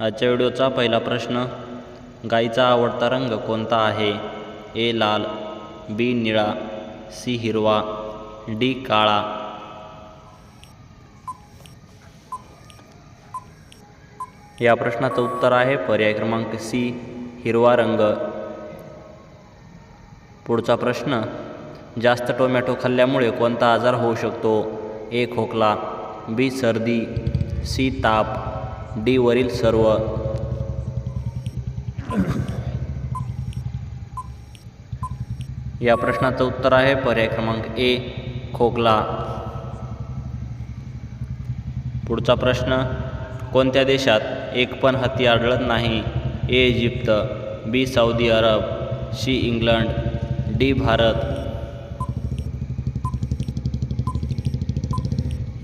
आजच्या व्हिडिओचा पहिला प्रश्न गाईचा आवडता रंग कोणता आहे? ए लाल बी निळा सी हिरवा डी काळा. या प्रश्नाचं उत्तर आहे पर्याय क्रमांक सी हिरवा रंग. पुढचा प्रश्न जास्त टोमॅटो खाल्ल्यामुळे कोणता आजार होऊ शकतो? ए खोकला बी सर्दी सी ताप. डी वरील सर्व. या प्रश्नाचं उत्तर आहे पर्याय क्रमांक ए खोकला. पुढचा प्रश्न कोणत्या देशात एक पण हत्ती आढळत नाही? A Egypt B Saudi Arab C England D Bharat.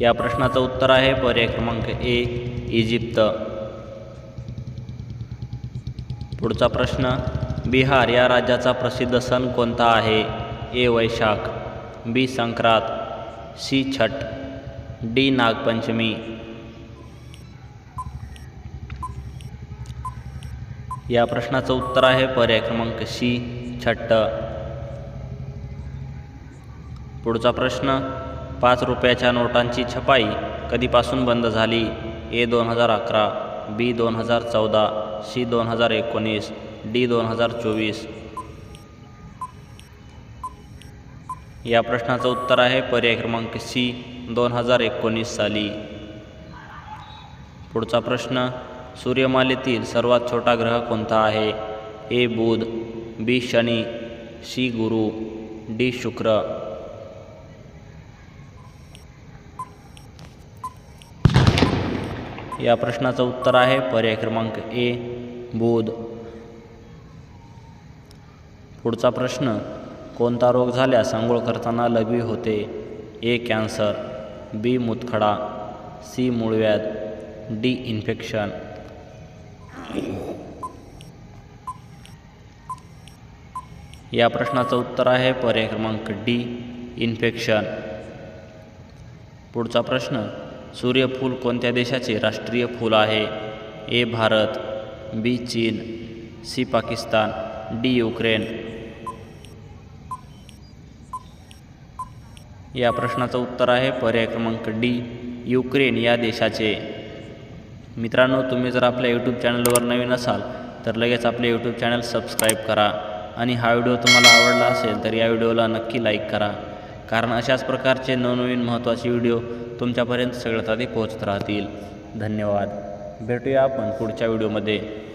या प्रश्नाचं उत्तर आहे पर्याय क्रमांक ए इजिप्त. पुढचा प्रश्न बिहार या राज्याचा प्रसिद्ध सण कोणता आहे? A. Vaishakh B. Sankrant C. Chhath D. Nagpanchami. या प्रश्नाचं उत्तर आहे पर्याय क्रमांक सी छट्ट. पुढचा प्रश्न पाच रुपयाच्या नोटांची छपाई कधीपासून बंद झाली? ए दोन हजार अकरा बी दोन हजार चौदा सी दोन हजार एकोणीस डी दोन हजार चोवीस. या प्रश्नाचं उत्तर आहे पर्याय क्रमांक सी दोन हजार एकोणीस साली. पुढचा प्रश्न सूर्यमालेतील सर्वात छोटा ग्रह कोणता आहे? A Budh B Shani C Guru D Shukra. या प्रश्नाचं उत्तर आहे. पर्याय क्रमांक ए बोध. पुढचा प्रश्न कोणता रोग झाल्यास आंघोळ करताना लघवी होते? A cancer. बी मुतखडा. सी मूळव्याध. D infection. या प्रश्नाचं उत्तर आहे. पर्याय क्रमांक डी इन्फेक्शन. पुढचा प्रश्न सूर्यफूल कोणत्या देशाचे राष्ट्रीय फूल आहे? ए भारत बी चीन सी पाकिस्तान डी युक्रेन. या प्रश्नाचं उत्तर आहे पर्याय क्रमांक डी युक्रेन या देशाचे. मित्रांनो तुम्ही जर आपल्या यूट्यूब चॅनलवर नवीन असाल तर लगेच आपले यूट्यूब चॅनल सबस्क्राईब करा. आणि हा व्हिडिओ तुम्हाला आवडला असेल तर या व्हिडिओला नक्की लाईक करा. कारण अशाच प्रकारचे नवनवीन महत्त्वाचे व्हिडिओ तुमच्यापर्यंत सगळ्यात आधी पोहोचत राहतील. धन्यवाद. भेटूया आपण पुढच्या व्हिडिओमध्ये.